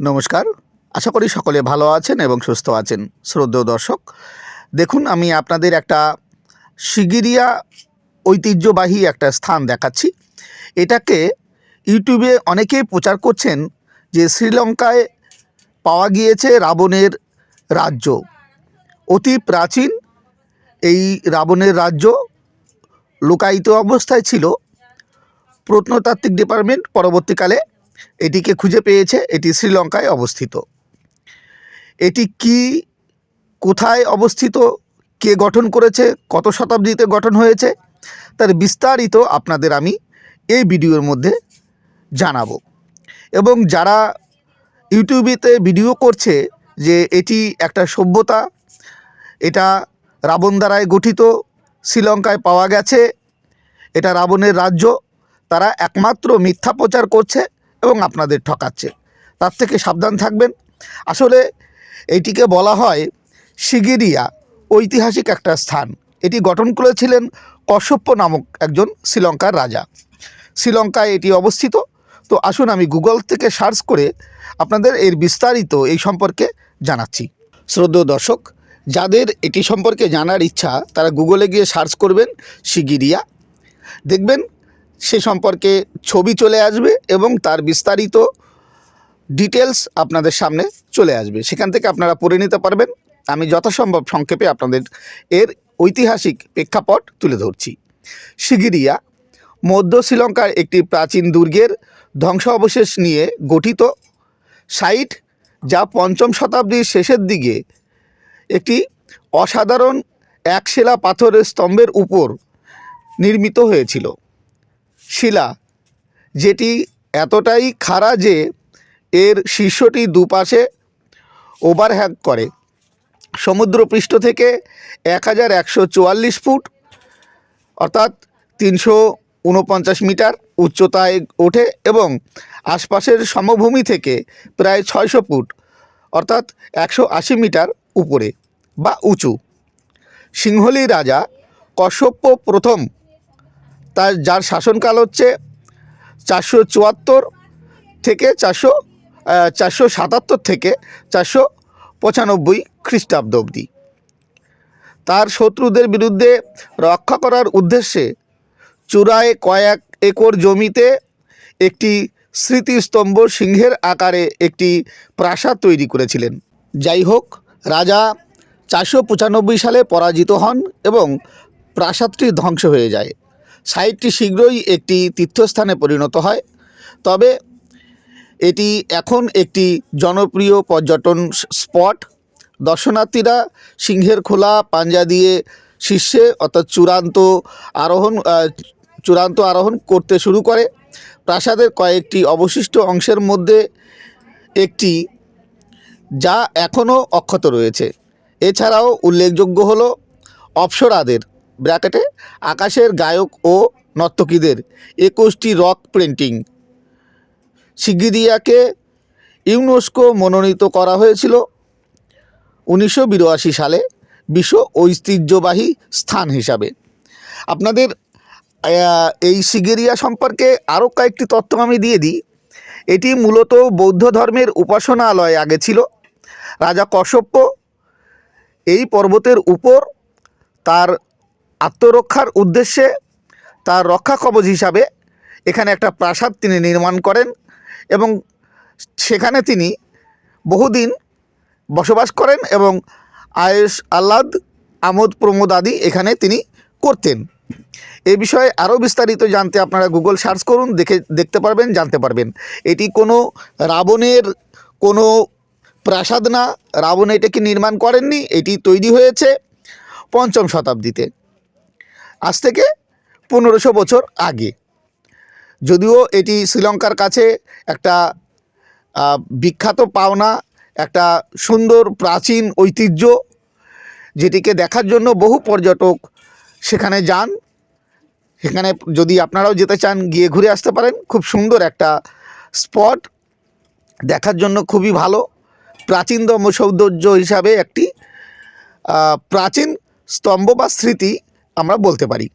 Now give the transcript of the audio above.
নমস্কার। আশা করি সকলে ভালো আছেন এবং সুস্থ আছেন। শ্রদ্ধেয় দর্শক, দেখুন আমি আপনাদের একটা শিগিরিয়া ঐতিহ্যবাহী একটা স্থান দেখাচ্ছি। এটাকে ইউটিউবে অনেকেই প্রচার করছেন যে শ্রীলঙ্কায় পাওয়া গিয়েছে রাবণের রাজ্য। অতি প্রাচীন এই রাবণের রাজ্য লোকায়িত অবস্থায় ছিল। প্রত্নতাত্ত্বিক ডিপার্টমেন্ট পরবর্তীকালে এটিকে খুঁজে পেয়েছে, এটি শ্রীলঙ্কায় অবস্থিত। এটি কি, কোথায় অবস্থিত, কে গঠন করেছে, কত শতাব্দীতে গঠন হয়েছে, তার বিস্তারিত আপনাদের আমি এই ভিডিওর মধ্যে জানাব। এবং যারা ইউটিউবেতে ভিডিও করছে যে এটি একটা সভ্যতা, এটা রাবণ দ্বারায় গঠিত, শ্রীলঙ্কায় পাওয়া গেছে, এটা রাবণের রাজ্য, তারা একমাত্র মিথ্যা প্রচার করছে এবং আপনাদের ঠকাচ্ছে। তার থেকে সাবধান থাকবেন। আসলে এটিকে বলা হয় শিগিরিয়া ঐতিহাসিক একটা স্থান। এটি গঠন করেছিলেন কশ্যপ্য নামক একজন শ্রীলঙ্কার রাজা। শ্রীলঙ্কায় এটি অবস্থিত। তো আসুন আমি গুগল থেকে সার্চ করে আপনাদের এর বিস্তারিত এই সম্পর্কে জানাচ্ছি। শ্রদ্ধ দর্শক, যাদের এটি সম্পর্কে জানার ইচ্ছা, তারা গুগলে গিয়ে সার্চ করবেন শিগিরিয়া। দেখবেন সে সম্পর্কে ছবি চলে আসবে এবং তার বিস্তারিত ডিটেলস আপনাদের সামনে চলে আসবে। সেখান থেকে আপনারা পড়ে নিতে পারবেন। আমি যথাসম্ভব সংক্ষেপে আপনাদের এর ঐতিহাসিক প্রেক্ষাপট তুলে ধরছি। শিগিরিয়া মধ্য শ্রীলঙ্কার একটি প্রাচীন দুর্গের ধ্বংস অবশেষ নিয়ে গঠিত সাইট, যা পঞ্চম শতাব্দীর শেষের দিকে একটি অসাধারণ একশিলা পাথরের স্তম্ভের উপর নির্মিত হয়েছিল। শিলা, যেটি এতটাই খাড়া যে এর শীর্ষটি দুপাশে ওভারহ্যাং করে। সমুদ্রপৃষ্ঠ থেকে এক হাজার একশো চুয়াল্লিশ ফুট, অর্থাৎ তিনশো উনপঞ্চাশ মিটার উচ্চতায় ওঠে এবং আশপাশের সমভূমি থেকে প্রায় ছয়শো ফুট, অর্থাৎ একশো আশি মিটার উপরে বা উঁচু। সিংহলি রাজা কশ্যপ্য প্রথম তার, যার শাসনকাল হচ্ছে চারশো চুয়াত্তর থেকে চারশো চারশো সাতাত্তর থেকে চারশো পঁচানব্বই খ্রিস্টাব্দ অবধি। তার শত্রুদের বিরুদ্ধে রক্ষা করার উদ্দেশ্যে চূড়ায় কয়েক একর জমিতে একটি স্মৃতিস্তম্ভ সিংহের আকারে একটি প্রাসাদ তৈরি করেছিলেন। যাই হোক, রাজা চারশো পঁচানব্বই সালে পরাজিত হন এবং প্রাসাদটি ধ্বংস হয়ে যায়। সাইটটি শীঘ্রই একটি তীর্থস্থানে পরিণত হয়। তবে এটি এখন একটি জনপ্রিয় পর্যটন স্পট। দর্শনার্থীরা সিংহের খোলা পাঞ্জা দিয়ে শীর্ষে অর্থাৎ চূড়ান্ত আরোহণ চূড়ান্ত আরোহণ করতে শুরু করে। প্রাসাদের কয়েকটি অবশিষ্ট অংশের মধ্যে একটি যা এখনও অক্ষত রয়েছে। এছাড়াও উল্লেখযোগ্য হলো অপ্সরাদের ব্র্যাকেটে, আকাশের গায়ক ও নর্তকীদের একুশটি রক প্রিন্টিং। শিগগিরিয়াকে ইউনেস্কো মনোনীত করা হয়েছিল উনিশশো বিরাশি সালে বিশ্ব ঐতিহ্যবাহী স্থান হিসাবে। আপনাদের এই শিগিরিয়া সম্পর্কে আরও কয়েকটি তথ্য আমি দিয়ে দিই। এটি মূলত বৌদ্ধ ধর্মের উপাসনালয় আগে ছিল। রাজা কশ্যপ্য এই পর্বতের উপর তার আত্মরক্ষার উদ্দেশ্যে তার রক্ষা কবচ হিসাবে এখানে একটা প্রাসাদ তিনি নির্মাণ করেন এবং সেখানে তিনি বহুদিন বসবাস করেন এবং আয়েস আহ্লাদ আমোদ প্রমোদ আদি এখানে তিনি করতেন। এ বিষয়ে আরও বিস্তারিত জানতে আপনারা গুগল সার্চ করুন, দেখে, দেখতে পারবেন, জানতে পারবেন। এটি কোনো রাবণের কোনো প্রাসাদ না। রাবণ এটাকে নির্মাণ করেননি, এটি তৈরি হয়েছে পঞ্চম শতাব্দীতে। আজ থেকে পনেরোশো বছর আগে। যদিও এটি শ্রীলঙ্কার কাছে একটা বিখ্যাত পাওনা, একটা সুন্দর প্রাচীন ঐতিহ্য, যেটিকে দেখার জন্য বহু পর্যটক সেখানে যান। সেখানে যদি আপনারাও যেতে চান, গিয়ে ঘুরে আসতে পারেন। খুব সুন্দর একটা স্পট। দেখার জন্য খুবই ভালো। প্রাচীনতম সৌন্দর্য হিসাবে একটি প্রাচীন স্তম্ভ বা স্মৃতি আমরা বলতে পারি।